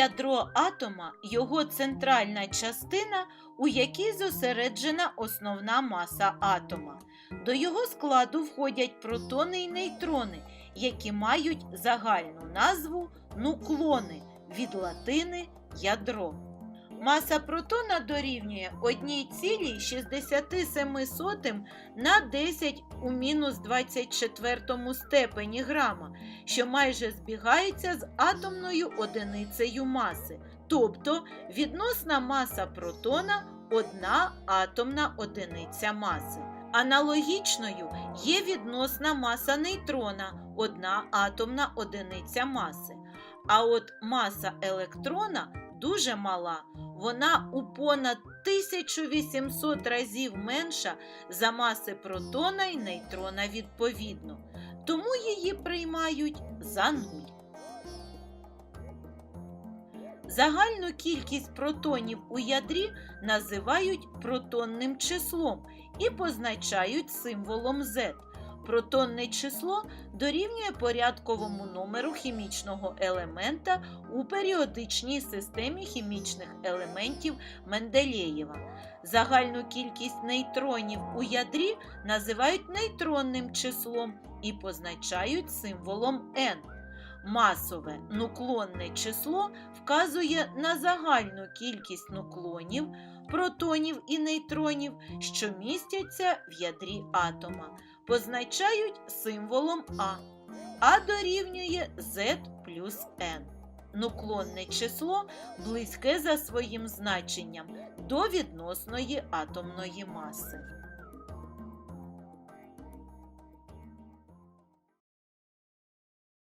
Ядро атома його центральна частина, у якій зосереджена основна маса атома. До його складу входять протони і нейтрони, які мають загальну назву нуклони від латини ядро. Маса протона дорівнює 1,67 на 10 у мінус 24 степені грама, що майже збігається з атомною одиницею маси, тобто відносна маса протона одна атомна одиниця маси. Аналогічною є відносна маса нейтрона одна атомна одиниця маси. А от маса електрона дуже мала, вона у понад 1800 разів менша за маси протона і нейтрона відповідно, тому її приймають за нуль. Загальну кількість протонів у ядрі називають протонним числом і позначають символом Z. Протонне число дорівнює порядковому номеру хімічного елемента у періодичній системі хімічних елементів Менделєєва. Загальну кількість нейтронів у ядрі називають нейтронним числом і позначають символом n. Масове нуклонне число вказує на загальну кількість нуклонів, протонів і нейтронів, що містяться в ядрі атома позначають символом А. А дорівнює Z плюс N. Нуклонне число близьке за своїм значенням до відносної атомної маси.